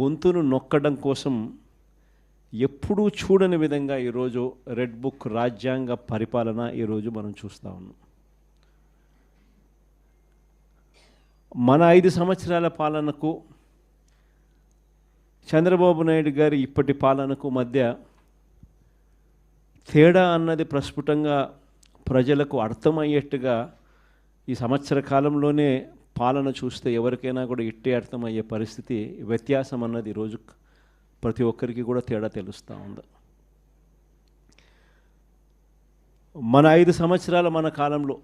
గొంతును నొక్కడం కోసం ఎప్పుడూ చూడని విధంగా ఈరోజు రెడ్ బుక్ రాజ్యాంగ పరిపాలన ఈరోజు మనం చూస్తూ ఉన్నాం. మన ఐదు సంవత్సరాల పాలనకు చంద్రబాబు నాయుడు గారి ఇప్పటి పాలనకు మధ్య తేడా అన్నది ప్రస్ఫుటంగా ప్రజలకు అర్థమయ్యేట్టుగా ఈ సంవత్సర కాలంలోనే పాలన చూస్తే ఎవరికైనా కూడా ఇట్టే అర్థమయ్యే పరిస్థితి వ్యత్యాసం అన్నది ఈరోజు ప్రతి ఒక్కరికి కూడా తేడా తెలుస్తూ ఉంది. మన ఐదు సంవత్సరాల మన కాలంలో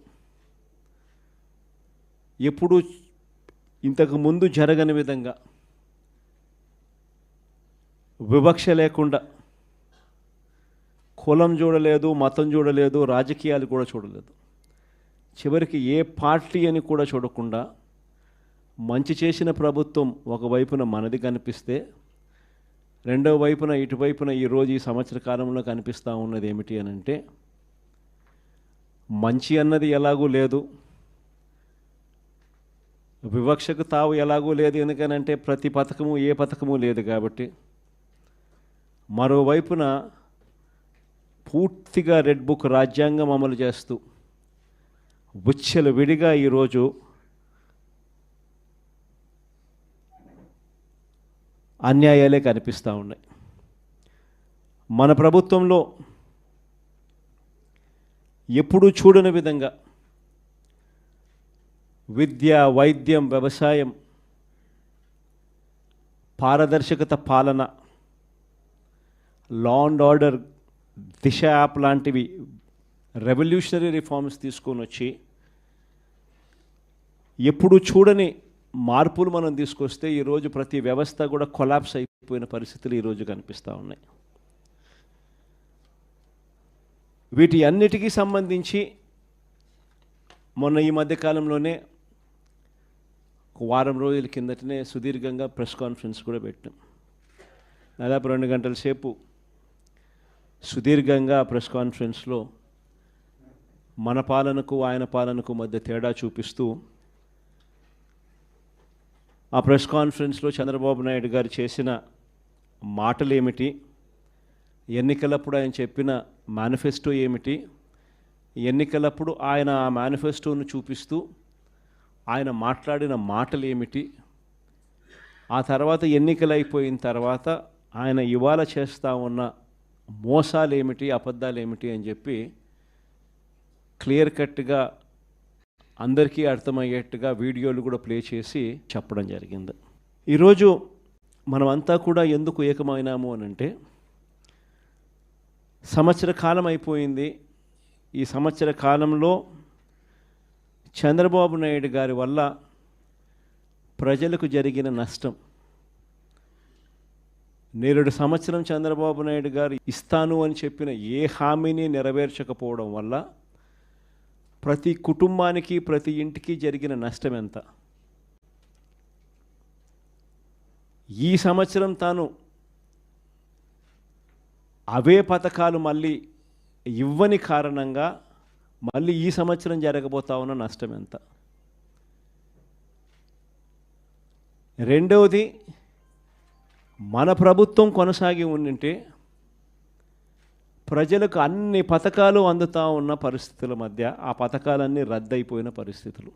ఎప్పుడూ ఇంతకు ముందు జరగని విధంగా వివక్ష లేకుండా కులం చూడలేదు మతం చూడలేదు రాజకీయాలు కూడా చూడలేదు. చివరికి ఏ పార్టీ అని కూడా చూడకుండా మంచి చేసిన ప్రభుత్వం ఒకవైపున మనది కనిపిస్తే రెండవ వైపున ఇటువైపున ఈరోజు ఈ సంవత్సర కాలంలో కనిపిస్తూ ఉన్నది ఏమిటి అని అంటే మంచి అన్నది ఎలాగూ లేదు. వివక్షకు తావు ఎలాగూ లేదు ఎందుకనంటే ప్రతి పథకము ఏ పథకము లేదు కాబట్టి. మరోవైపున పూర్తిగా రెడ్ బుక్ రాజ్యాంగం అమలు చేస్తూ బుచ్చెలు విడిగా ఈరోజు అన్యాయాలే కనిపిస్తూ ఉన్నాయి. మన ప్రభుత్వంలో ఎప్పుడూ చూడని విధంగా విద్య వైద్యం వ్యవసాయం పారదర్శకత పాలన law and order Disha app లాంటివి రెవల్యూషనరీ రిఫార్మ్స్ తీసుకొని వచ్చి ఎప్పుడు చూడని మార్పులు మనం తీసుకొస్తే ఈరోజు ప్రతి వ్యవస్థ కూడా కొలాప్స్ అయిపోయిన పరిస్థితులు ఈరోజు కనిపిస్తూ ఉన్నాయి. వీటి అన్నిటికీ సంబంధించి మొన్న ఈ మధ్యకాలంలోనే ఒక వారం రోజుల కిందటనే సుదీర్ఘంగా ప్రెస్ కాన్ఫరెన్స్ కూడా పెట్టాం. దాదాపు రెండు గంటల సేపు సుదీర్ఘంగా ప్రెస్ కాన్ఫరెన్స్లో మన పాలనకు ఆయన పాలనకు మధ్య తేడా చూపిస్తూ ఆ ప్రెస్ కాన్ఫరెన్స్లో చంద్రబాబు నాయుడు గారు చేసిన మాటలు ఏమిటి ఎన్నికలప్పుడు ఆయన చెప్పిన మేనిఫెస్టో ఏమిటి? ఎన్నికలప్పుడు ఆయన ఆ మేనిఫెస్టోను చూపిస్తూ ఆయన మాట్లాడిన మాటలు ఏమిటి ఆ తర్వాత ఎన్నికలు అయిపోయిన తర్వాత ఆయన ఇవాళ చేస్తూ ఉన్న మోసాలు ఏమిటి అబద్ధాలు ఏమిటి అని చెప్పి క్లియర్ కట్గా అందరికీ అర్థమయ్యేట్టుగా వీడియోలు కూడా ప్లే చేసి చెప్పడం జరిగింది. ఈరోజు మనమంతా కూడా ఎందుకు ఏకమైనాము అని అంటే సంవత్సర కాలం అయిపోయింది. ఈ సంవత్సర కాలంలో చంద్రబాబు నాయుడు గారి వల్ల ప్రజలకు జరిగిన నష్టం. నేరుడు సంవత్సరం చంద్రబాబు నాయుడు గారు ఇస్తాను అని చెప్పిన ఏ హామీని నెరవేర్చకపోవడం వల్ల ప్రతి కుటుంబానికి ప్రతి ఇంటికి జరిగిన నష్టం ఎంత? ఈ సంవత్సరం తాను అవే పథకాలు మళ్ళీ ఇవ్వని కారణంగా మళ్ళీ ఈ సంవత్సరం జరగబోతా ఉన్న నష్టం ఎంత? రెండవది మన ప్రభుత్వం కొనసాగి ఉండింటే ప్రజలకు అన్ని పథకాలు అందుతూ ఉన్న పరిస్థితుల మధ్య ఆ పథకాలన్నీ రద్దయిపోయిన పరిస్థితులు.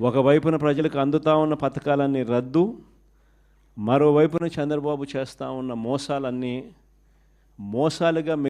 ఒకవైపున ప్రజలకు అందుతూ ఉన్న పథకాలన్నీ రద్దు మరోవైపున చంద్రబాబు చేస్తూ ఉన్న మోసాలన్నీ మోసాలుగా